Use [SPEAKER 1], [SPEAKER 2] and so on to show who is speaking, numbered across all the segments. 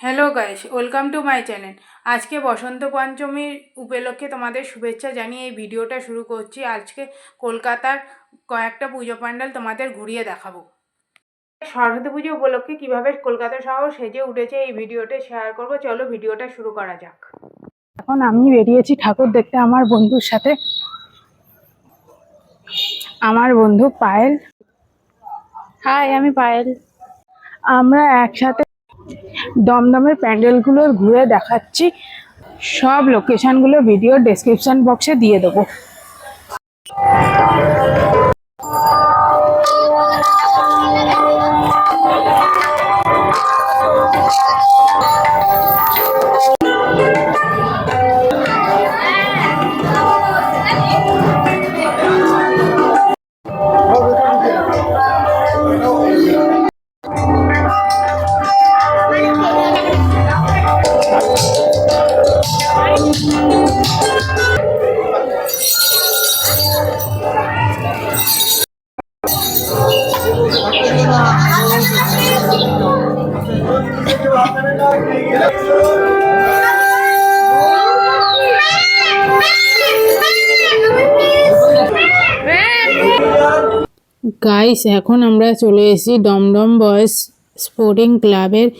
[SPEAKER 1] Hello guys welcome to my channel আজকে বসন্ত পঞ্চমীর উপলক্ষে তোমাদের শুভেচ্ছা জানিয়ে এই ভিডিওটা শুরু করছি। আজকে কলকাতার কয়েকটা পুজো প্যান্ডেল তোমাদের ঘুরিয়ে দেখাবো। সরস্বতী পুজো উপলক্ষে কীভাবে কলকাতা শহর সেজে উঠেছে এই ভিডিওটা শেয়ার করব। চলো ভিডিওটা শুরু করা যাক।
[SPEAKER 2] এখন আমি বেরিয়েছি ঠাকুর দেখতে আমার বন্ধুর সাথে। আমার বন্ধু পায়েল। হাই আমি পায়েল। আমরা একসাথে দমদমের প্যান্ডেলগুলোর ঘুরে দেখাচ্ছি। সব লোকেশনগুলো ভিডিও ডেসক্রিপশন বক্সে দিয়ে দেবো। গাইস এখন আমরা চলে এসেছি দমদম বয়েজ স্পোর্টিং ক্লাবের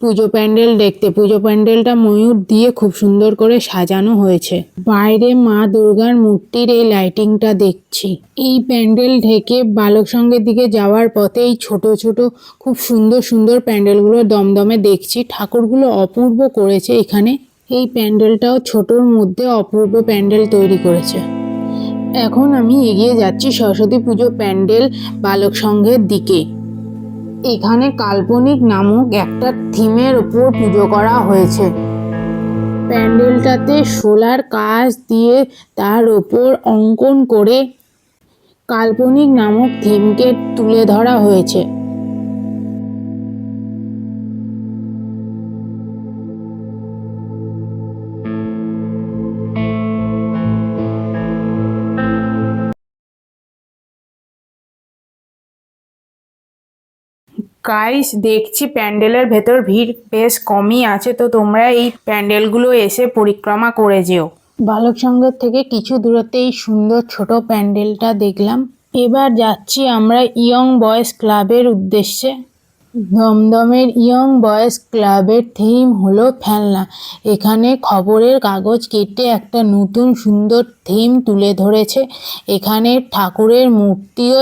[SPEAKER 2] পুজো প্যান্ডেল দেখতে। পুজো প্যান্ডেলটা ময়ূর দিয়ে খুব সুন্দর করে সাজানো হয়েছে। বাইরে মা দুর্গার মূর্তির এই লাইটিংটা দেখছি। এই প্যান্ডেল থেকে বালক সঙ্গের দিকে যাওয়ার পথে এই ছোট ছোট, খুব সুন্দর সুন্দর প্যান্ডেলগুলো দমদমে দেখছি। ঠাকুরগুলো অপূর্ব করেছে এখানে। এই প্যান্ডেলটাও ছোটোর মধ্যে অপূর্ব প্যান্ডেল তৈরি করেছে। এখন আমি এগিয়ে যাচ্ছি সরস্বতী পুজো প্যান্ডেল বালক সংঘের দিকে। এখানে কাল্পনিক নামক একটা থিমের উপর পুজো করা হয়েছে। প্যান্ডেলটাতে সোলার কাজ দিয়ে তার ওপর অঙ্কন করে কাল্পনিক নামক থিমকে তুলে ধরা হয়েছে। গাইস দেখছি প্যান্ডেলের ভেতর ভিড় বেশ কমই আছে, তো তোমরা এই প্যান্ডেলগুলো এসে পরিক্রমা করে যেও। বালক সংঘের থেকে কিছু দূরত্বে এই সুন্দর ছোট প্যান্ডেলটা দেখলাম। এবার যাচ্ছি আমরা ইয়ং বয়েজ ক্লাবের উদ্দেশ্যে। দমদমের ইয়ং বয়েজ ক্লাবের থিম হলো ফেলনা এখানে খবরের কাগজ কেটে একটা নতুন সুন্দর থিম তুলে ধরেছে। এখানে ঠাকুরের মূর্তিও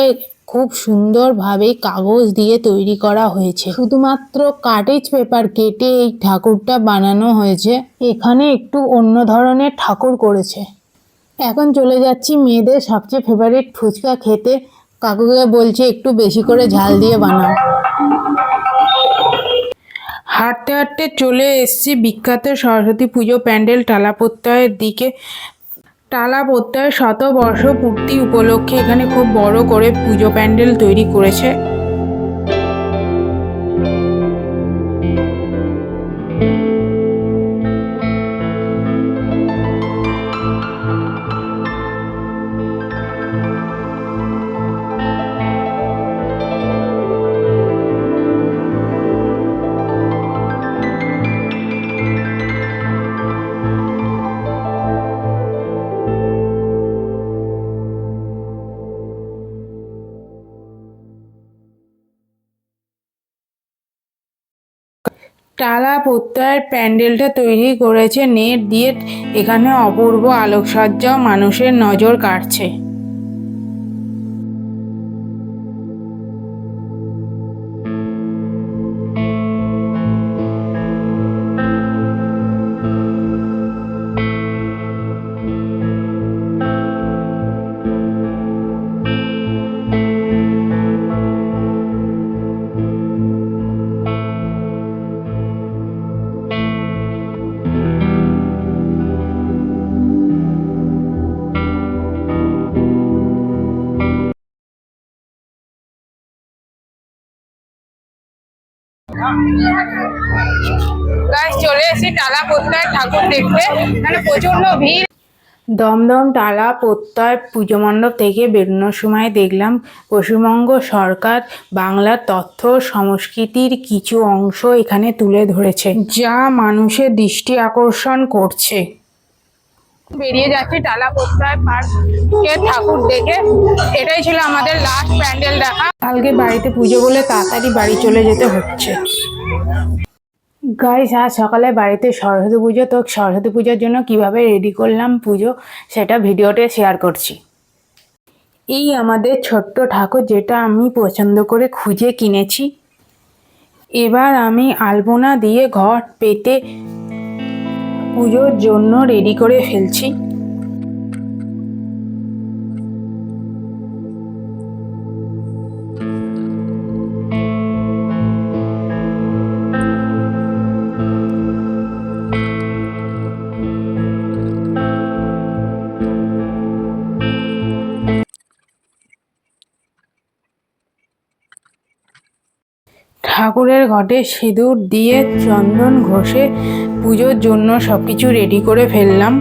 [SPEAKER 2] খুব সুন্দরভাবে কাগজ দিয়ে তৈরি করা হয়েছে। শুধুমাত্র কাটেজ পেপার কেটে এই ঠাকুরটা বানানো হয়েছে। এখানে একটু অন্য ধরনের ঠাকুর করেছে। এখন চলে যাচ্ছি মেয়েদের সবচেয়ে ফেভারিট ফুচকা খেতে। কাকুকে বলছে, একটু বেশি করে ঝাল দিয়ে বানাও। হাঁটতে হাঁটতে চলে এসেছি বিখ্যাত সরস্বতী পুজো প্যান্ডেল টালা প্রত্যয়ের দিকে। টালা প্রত্যয় শতবর্ষ পূর্তি উপলক্ষে এখানে খুব বড় করে পুজো প্যান্ডেল তৈরি করেছে। টালা প্রত্যয়ের প্যান্ডেলটা তৈরি করেছে নেট দিয়ে এখানে অপূর্ব আলোকসজ্জাও মানুষের নজর কাড়ছে। চলে এসে টালা ঠাকুর দেখতে। প্রচণ্ড ভিড়। দমদম টালা প্রত্যয় পুজো মণ্ডপ থেকে বেরোনোর সময় দেখলাম পশ্চিমবঙ্গ সরকার বাংলার তথ্য, সংস্কৃতির কিছু অংশ এখানে তুলে ধরেছে, যা মানুষের দৃষ্টি আকর্ষণ করছে। বেরিয়ে যাচ্ছে টালা প্রত্যয় পার্কের ঠাকুর দেখে। এটাই ছিল আমাদের লাস্ট প্যান্ডেল দেখা। কালকে বাড়িতে পুজো বলে তাড়াতাড়ি বাড়ি চলে যেতে হচ্ছে। গাইস আজ সকালে বাড়িতে সরস্বতী পুজো, তো সরস্বতী পুজোর জন্য কীভাবে রেডি করলাম পুজো সেটা ভিডিওতে শেয়ার করছি। এই আমাদের ছোট্ট ঠাকুর যেটা আমি পছন্দ করে খুঁজে কিনেছি। এবার আমি আলপনা দিয়ে ঘট পেতে পুজোর জন্য রেডি করে ফেলছি। ঠাকুরের ঘটে সিঁদুর দিয়ে চন্দন ঘষে পুজোর জন্য সব কিছু রেডি করে ফেললাম।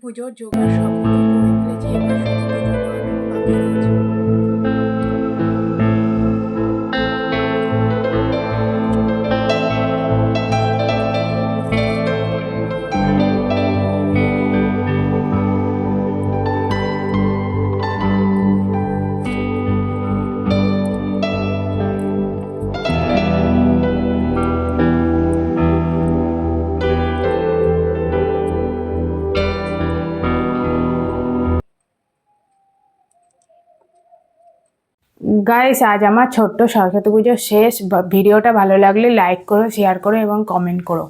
[SPEAKER 2] পুজোর জোগাড় সব করে ফেলেছি এবার শুধু পুজো বাকি রয়েছে। গাইস আজ আমার ছোট্ট সরস্বতী পুজোর শেষ ভিডিওটা ভালো লাগলে লাইক করো শেয়ার করো এবং কমেন্ট করো।